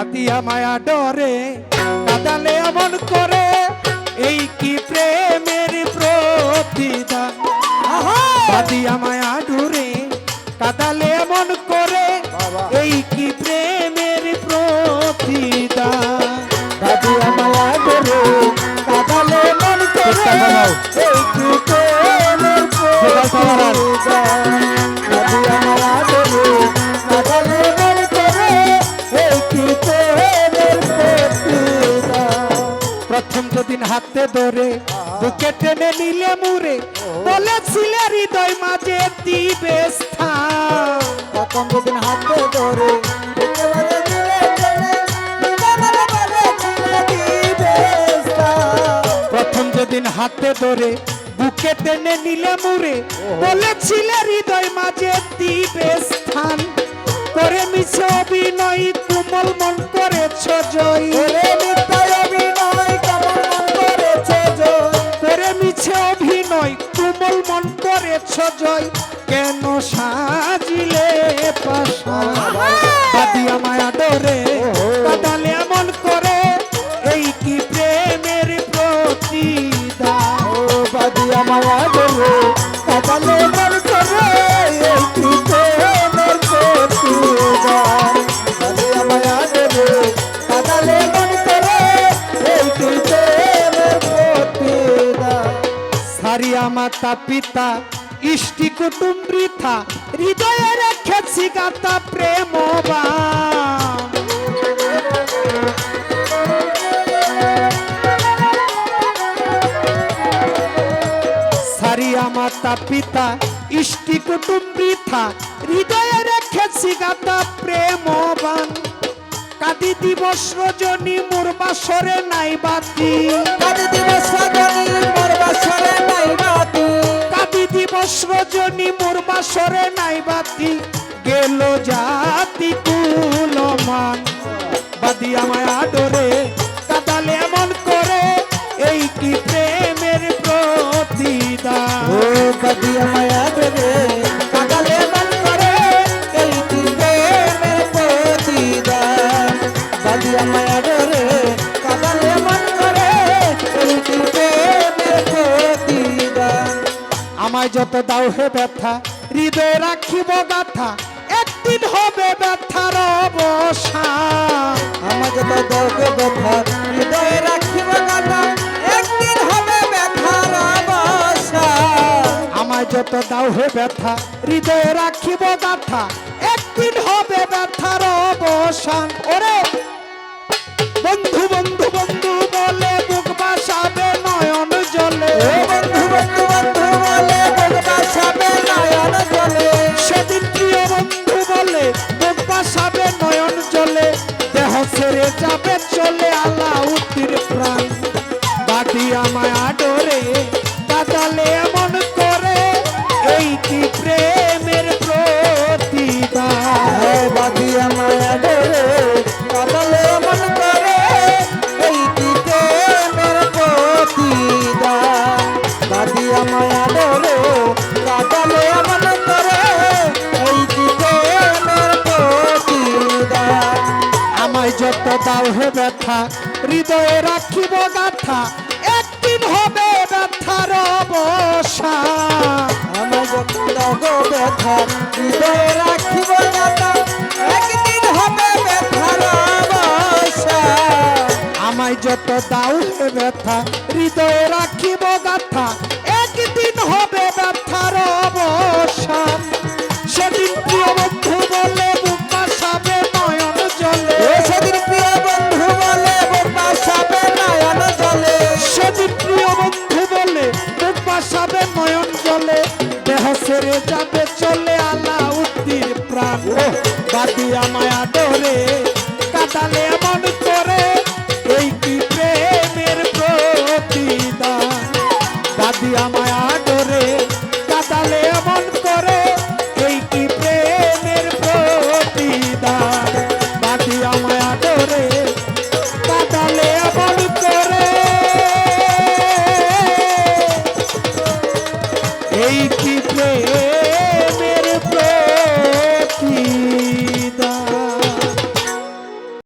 পাতিয়া মায়া ডরে কাদালে এমন করে এই কি প্রেমের প্রতিদান? পাতিয়া মায়া ডরে কাদালে বুকে টেনে নিলে মুরে বলেছিলে হৃদয় মাঝে দিবে স্থান। যেদিন হাতে ধরে। প্রথম যেদিন হাতে ধরে বুকে টেনে নিলে মুরে বলেছিলে হৃদয় মাঝে দিবে স্থান। তুমল মন করেছ জয় কেন সাজিলে পাশা? বাদিয়া মায়া ডরে সারিয়া মাতা পিতা, ইষ্টি কুটুম বৃথা, হৃদয়ে রেখেছি গাতা প্রেমবান সারিয়া মাতা পিতা, ইষ্টি কুটুম বৃথা, হৃদয়ে রেখেছি গাতা প্রেমবান কাদি দিবস রজনী, মোর বাসরে নাই বাতি। কাজে দিবস রজনী মোর বাসরে নাই বাতি গেল জাতি কুলমান বাদি আমায় আদরে কাদালে এমন করে এই কি প্রেমের প্রতিদান ও বাদিয়া মায়া ডোরে, কাদালে মন করে এই কি প্রেমের প্রতিদান। বাদিয়া মায়া যত দাও হে ব্যথা, হৃদয়ে রাখিব গাথা, একদিন হবে ব্যথার অবসান। আমার যত দর্দ ব্যথা, হৃদয়ে রাখিব কথা একদিন হবে ব্যথার অবসান। আমায় যত দাও হে ব্যথা, হৃদয়ে রাখিব গাথা, একদিন হবে ব্যথার দাও হে ব্যথা হৃদয়ে রাখিব গাথা একদিন হবে ব্যথার অবসান আমার ব্যথা হৃদয়ে রাখিব কথা একদিন হবে ব্যথার অবসান আমায় যত দাও হে ব্যথা হৃদয়ে রাখিব গাথা একদিন হবে ব্যথার অবসান সেদিন প্রিয় বন্ধু বলে দেহ যাবে চলে আলা উত্তির প্রাণ বাদি আমায় ধরে কাটালে এমন করে Ei, que tem, ei.